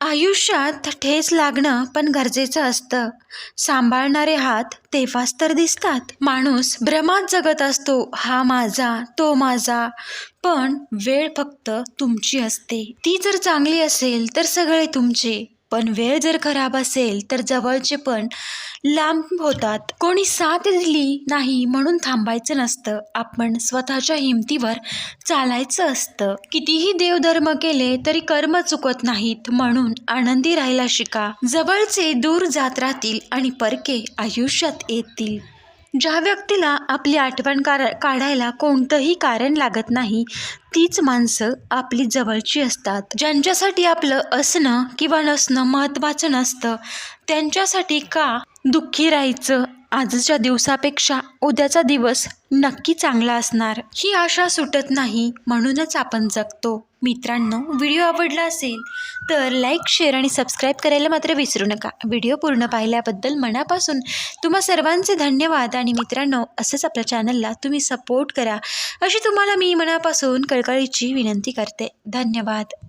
आयुष्यात ठेस लागणं पण गरजेचं असतं. सांभाळणारे हात तेव्हाच तर दिसतात. माणूस भ्रमात जगत असतो हा माझा तो माझा. पण वेळ फक्त तुमची असते. ती जर चांगली असेल तर सगळे तुमचे. पण वेळ जर खराब असेल तर जवळचे पण लांब होतात. कोणी साथ दिली नाही म्हणून थांबायचं नसतं. आपण स्वतःच्या हिमतीवर चालायचं असतं. कितीही देवधर्म केले तरी कर्म चुकत नाहीत म्हणून आनंदी राहायला शिका. जवळचे दूर जात राहतील आणि परके आयुष्यात येतील. ज्या व्यक्तीला आपली आठवण कार काढायला कोणतंही कारण लागत नाही तीच माणसं आपली जवळची असतात. ज्यांच्यासाठी आपलं असणं किंवा नसणं महत्त्वाचं नसतं त्यांच्यासाठी का दुःखी राहायचं आजच्या दिवसापेक्षा उद्याचा दिवस नक्की चांगला असणार. ही आशा सुटत नाही म्हणूनच आपण जगतो. मित्रांनो व्हिडिओ आवडला असेल तर लाईक शेअर आणि सबस्क्राईब करायला मात्र विसरू नका. व्हिडिओ पूर्ण पाहिल्याबद्दल मनापासून तुम्हा सर्वांचे धन्यवाद आणि मित्रांनो असंच आपल्या चॅनलला तुम्ही सपोर्ट करा अशी तुम्हाला मी मनापासून कळकळीची विनंती करते. धन्यवाद.